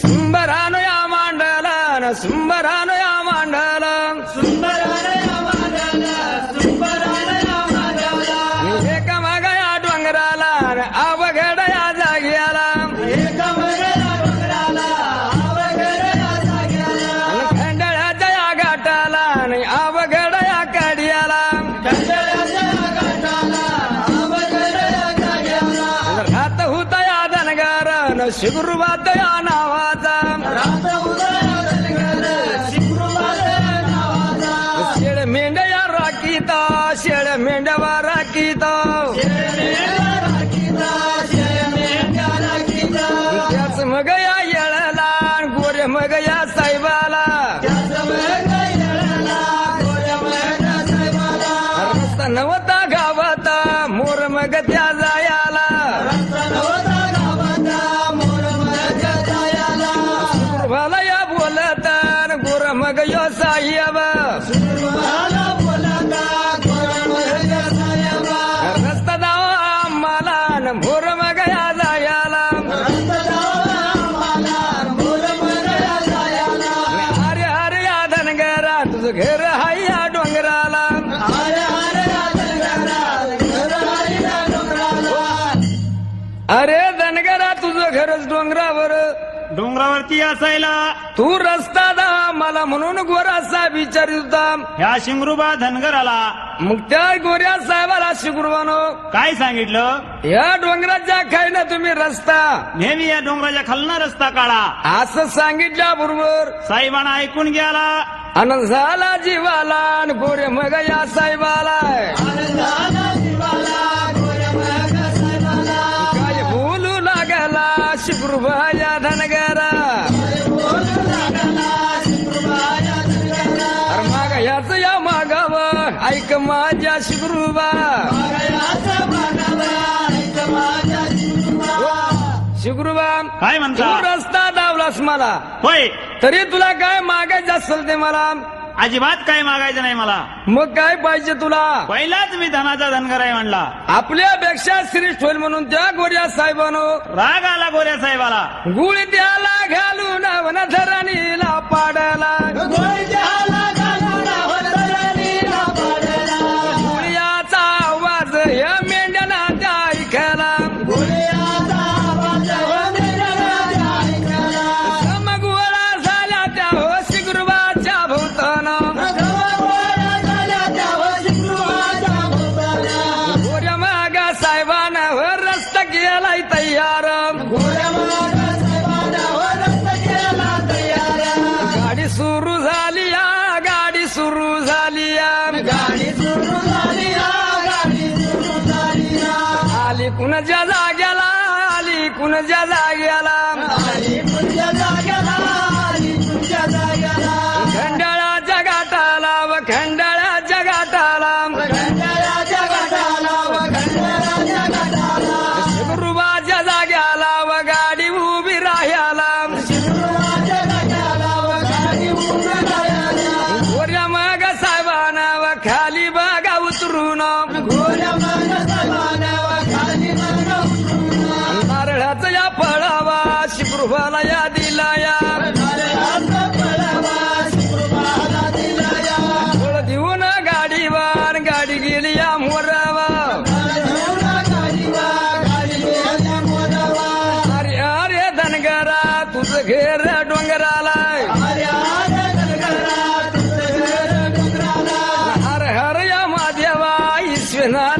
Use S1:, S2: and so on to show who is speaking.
S1: சும்பரானுயா மாண்டல சும்பரானுயா மாண்டல धनगार न शिगुरुबात या नावाचा शेळ मेंढया राखीता शेळ मेंढवा राखीता त्याच मग या येळला गोरे मग या साहेबाला रस्ता नवता गावात मोर मग त्या अरे धनगरा तुझं घरच डोंगरावर.
S2: डोंगरावरती असायला.
S1: तू रस्ता दा मला म्हणून गोरासा विचारित होता
S2: ह्या शिंगरुबा धनगराला.
S1: मग त्या गोऱ्या साहेबाला शिकरुवानो
S2: काय सांगितलं?
S1: या डोंगराच्या काही ना तुम्ही रस्ता.
S2: नेहमी या डोंगराच्या खालना रस्ता काढा.
S1: असं सांगितल्या बरोबर
S2: साहेबांना ऐकून घ्याला
S1: आनंद झाला जीवाला आणि गोरे मग या साहेबाला. काय ऐक माझ्या शिकरुबा शिकरुबा
S2: काय
S1: तू
S2: म्हणता
S1: रस्ता दावलास मला.
S2: होय.
S1: तरी तुला काय मागायचं असेल ते मला?
S2: अजिबात काय मागायचं नाही मला.
S1: मग काय पाहिजे तुला?
S2: पहिलाच मी धनाचा धनगर आहे म्हणला.
S1: आपल्यापेक्षा श्रेष्ठ होईल म्हणून त्या गोऱ्या साहेबानो.
S2: राग आला गोऱ्या साहेबाला.
S1: गुळ त्याला घालून वनधरणीला कुणाच्या जाग्याला आली कुणाच्या जाग्याला धनगरा घेर डोंगराला हर हर या महादेवा ईश्वनाथ